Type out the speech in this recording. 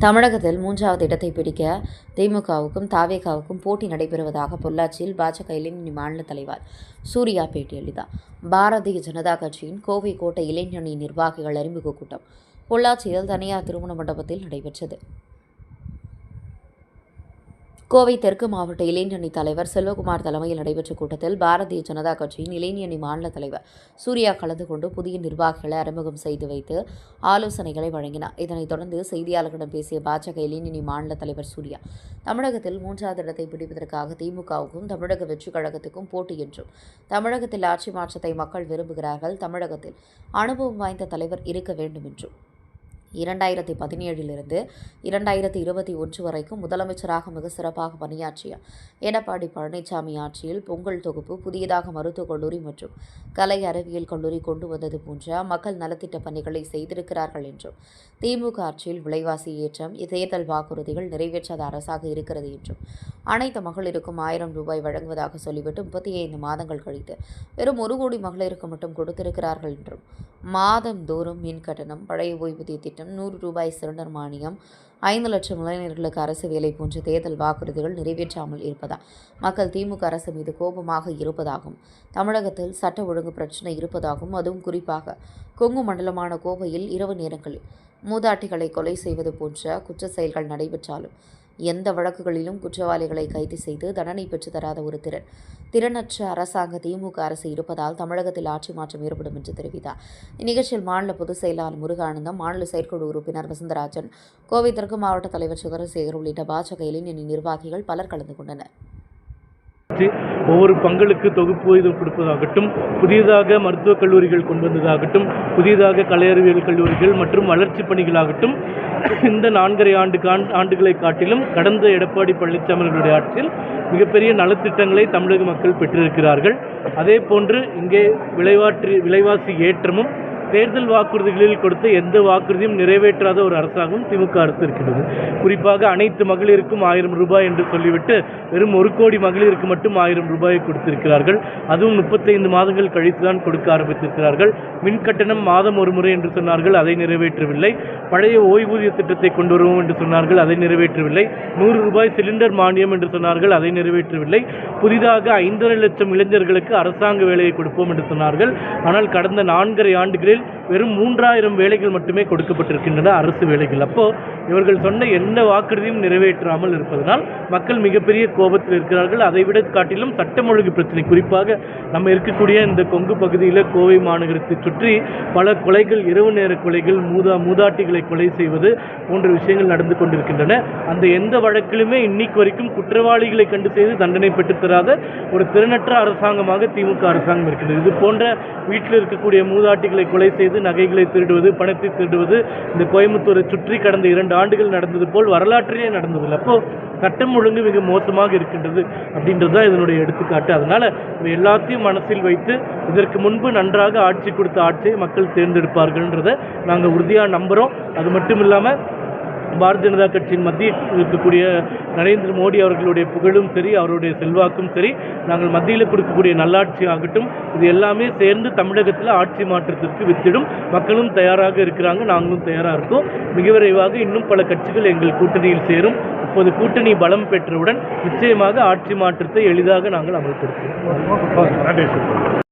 தமிழகத்தில் மூன்றாவது இடத்தை பிடிக்க திமுகவுக்கும் தாவேகாவுக்கும் போட்டி நடைபெறுவதாக பொள்ளாச்சியில் பாஜக இளைஞரணி மாநில தலைவர் சூர்யா பேட்டியளித்தார். பாரதிய ஜனதா கட்சியின் கோவை கோட்டை இளைஞரணி நிர்வாகிகள் அறிமுக கூட்டம் பொள்ளாச்சியில் தனியார் திருமண மண்டபத்தில் நடைபெற்றது. கோவை தெற்கு மாவட்ட இளைஞரணி தலைவர் செல்வகுமார் தலைமையில் நடைபெற்ற கூட்டத்தில் பாரதிய ஜனதா கட்சியின் இளைஞரணி மாநில தலைவர் சூர்யா கலந்து கொண்டு புதிய நிர்வாகிகளை அறிமுகம் செய்து வைத்து ஆலோசனைகளை வழங்கினார். இதனைத் தொடர்ந்து செய்தியாளர்களிடம் பேசிய பாஜக இளைஞரணி மாநில தலைவர் சூர்யா தமிழகத்தில் மூன்றாவது இடத்தை பிடிப்பதற்காக திமுகவுக்கும் தமிழக வெற்றிக் கழகத்துக்கும் போட்டி என்றும் தமிழகத்தில் ஆட்சி மாற்றத்தை மக்கள் விரும்புகிறார்கள் தமிழகத்தில் அனுபவம் வாய்ந்த தலைவர் இருக்க வேண்டும் என்றும் இரண்டாயிரத்தி பதினேழிலிருந்து இரண்டாயிரத்தி இருபத்தி ஒன்று வரைக்கும் முதலமைச்சராக மிக சிறப்பாக பணியாற்றிய எடப்பாடி பழனிசாமி ஆட்சியில் பொங்கல் தொகுப்பு புதியதாக மருத்துவக் கல்லூரி மற்றும் கலை அறிவியல் கல்லூரி கொண்டு வந்தது போன்ற மக்கள் நலத்திட்ட பணிகளை செய்திருக்கிறார்கள் என்றும் திமுக ஆட்சியில் விலைவாசி ஏற்றம் தேர்தல் வாக்குறுதிகள் நிறைவேற்றாத அரசாக இருக்கிறது என்றும் அனைத்து மகளிருக்கும் ஆயிரம் ரூபாய் வழங்குவதாக சொல்லிவிட்டு முப்பத்தி ஐந்து மாதங்கள் கழித்து வெறும் ஒரு கோடி மகளிருக்கு மட்டும் கொடுத்திருக்கிறார்கள் என்றும் மாதம் தோறும் மின் கட்டணம் பழைய ஓய்வூதிய திட்டம் நூறு ரூபாய் சிலிண்டர் மானியம் ஐந்து லட்சம் இளைஞர்களுக்கு அரசு வேலை போன்ற தேர்தல் வாக்குறுதிகள் நிறைவேற்றாமல் இருப்பதால் மக்கள் திமுக அரசு மீது கோபமாக இருப்பதாகவும் தமிழகத்தில் சட்ட ஒழுங்கு பிரச்சினை இருப்பதாகவும் அதுவும் குறிப்பாக கொங்கு மண்டலமான கோவையில் இரவு நேரங்களில் மூதாட்டிகளை கொலை செய்வது போன்ற குற்ற செயல்கள் நடைபெற்றாலும் எந்த வழக்குகளிலும் குற்றவாளிகளை கைது செய்து தண்டனை பெற்றுத்தராத ஒரு திறன். திறனற்ற அரசாங்க திமுக அரசு இருப்பதால் தமிழகத்தில் ஆட்சி மாற்றம் ஏற்படும் என்று தெரிவித்தார். இந்நிகழ்ச்சியில் மாநில பொதுச் செயலாளர் முருகானந்தம் மாநில செயற்குழு உறுப்பினர் வசந்தராஜன் கோவை தெற்கு மாவட்ட தலைவர் சுந்தரசேகர் உள்ளிட்ட பாஜக இளைஞரணி நிர்வாகிகள் பலர் கலந்து கொண்டனர். வச்சு ஒவ்வொரு பங்களுக்கு தொகுப்பு இது கொடுப்பதாகட்டும் புதியதாக மருத்துவக் கல்லூரிகள் கொண்டு வந்ததாகட்டும் புதியதாக கலை அறிவியல் கல்லூரிகள் மற்றும் வளர்ச்சிப் பணிகளாகட்டும் இந்த நான்கரை ஆண்டு ஆண்டுகளை காட்டிலும் கடந்த எடப்பாடி பழனிசாமி அவர்களுடைய ஆட்சியில் மிகப்பெரிய நலத்திட்டங்களை தமிழக மக்கள் பெற்றிருக்கிறார்கள். அதே போன்று இங்கே விலைவாற்றி விலைவாசி ஏற்றமும் தேர்தல் வாக்குறுதிகளில் கொடுத்த எந்த வாக்குறுதியும் நிறைவேற்றாத ஒரு அரசாங்கம் திமுக அரசு இருக்கிறது குறிப்பாக அனைத்து மகளிருக்கும் ஆயிரம் ரூபாய் என்று சொல்லிவிட்டு வெறும் ஒரு கோடி மகளிருக்கு மட்டும் ஆயிரம் ரூபாயை கொடுத்திருக்கிறார்கள். அதுவும் முப்பத்தைந்து மாதங்கள் கழித்து தான் கொடுக்க ஆரம்பித்திருக்கிறார்கள். மின் கட்டணம் மாதம் ஒரு முறை என்று சொன்னார்கள் அதை நிறைவேற்றவில்லை. பழைய ஓய்வூதிய திட்டத்தை கொண்டு வருவோம் என்று சொன்னார்கள் அதை நிறைவேற்றவில்லை. நூறு ரூபாய் சிலிண்டர் மானியம் என்று சொன்னார்கள் அதை நிறைவேற்றவில்லை. புதிதாக ஐந்தரை லட்சம் இளைஞர்களுக்கு அரசாங்க வேலையை கொடுப்போம் என்று சொன்னார்கள். ஆனால் கடந்த நான்கரை ஆண்டுகளில் வெறும் மூன்றாயிரம் வேலைகள் மட்டுமே கொடுக்கப்பட்டிருக்கின்றன அரசு வேலைகள். அப்போ இவர்கள் சொன்ன எந்த வாக்குறுதியும் நிறைவேற்றாமல் இருப்பதனால் மக்கள் மிகப்பெரிய கோபத்தில் இருக்கிறார்கள். அதைவிட காட்டிலும் சட்டம் ஒழுங்கு பிரச்சனை குறிப்பாக நம்ம இருக்கக்கூடிய இந்த கொங்கு பகுதியில் கோவை மாநகரத்தை சுற்றி பல கொலைகள் இரவு நேர கொலைகள் மூதா மூதாட்டிகளை கொலை செய்வது போன்ற விஷயங்கள் நடந்து கொண்டிருக்கின்றன. அந்த எந்த வழக்கிலுமே இன்னைக்கு வரைக்கும் குற்றவாளிகளை கண்டு செய்து தண்டனை பெற்றுத்தராத ஒரு திறனற்ற அரசாங்கமாக திமுக அரசாங்கம் இருக்கிறது இது போன்ற வீட்டில் இருக்கக்கூடிய மூதாட்டிகளை கொலை செய்து நகைகளை திருடுவது பணத்தை திருடுவது இந்த கோயம்புத்தூரை சுற்றி கடந்த இரண்டு ஆண்டுகள் நடந்தது போல் வரலாற்றிலே நடந்ததில்லை. அப்போ சட்டம் ஒழுங்கு மிக மோசமாக இருக்கின்றது அப்படின்றது தான் இதனுடைய எடுத்துக்காட்டு. அதனால் இது எல்லாத்தையும் மனசில் வைத்து இதற்கு முன்பு நன்றாக ஆட்சி கொடுத்த ஆட்சியை மக்கள் தேர்ந்தெடுப்பார்கள்ன்றதை நாங்கள் உறுதியாக நம்புகிறோம் அது மட்டும் இல்லாமல் பாரதிய ஜனதா கட்சியின் மத்தியில் இருக்கக்கூடிய நரேந்திர மோடி அவர்களுடைய புகழும் சரி அவருடைய செல்வாக்கும் சரி நாங்கள் மத்தியில் கொடுக்கக்கூடிய நல்லாட்சி ஆகட்டும் இது எல்லாமே சேர்ந்து தமிழகத்தில் ஆட்சி மாற்றத்திற்கு வித்திடும். மக்களும் தயாராக இருக்கிறாங்க நாங்களும் தயாராக இருக்கோம். மிக விரைவாக இன்னும் பல கட்சிகள் எங்கள் கூட்டணியில் சேரும். இப்போது கூட்டணி பலம் பெற்றவுடன் நிச்சயமாக ஆட்சி மாற்றத்தை எளிதாக நாங்கள் அமல்படுத்துவோம்.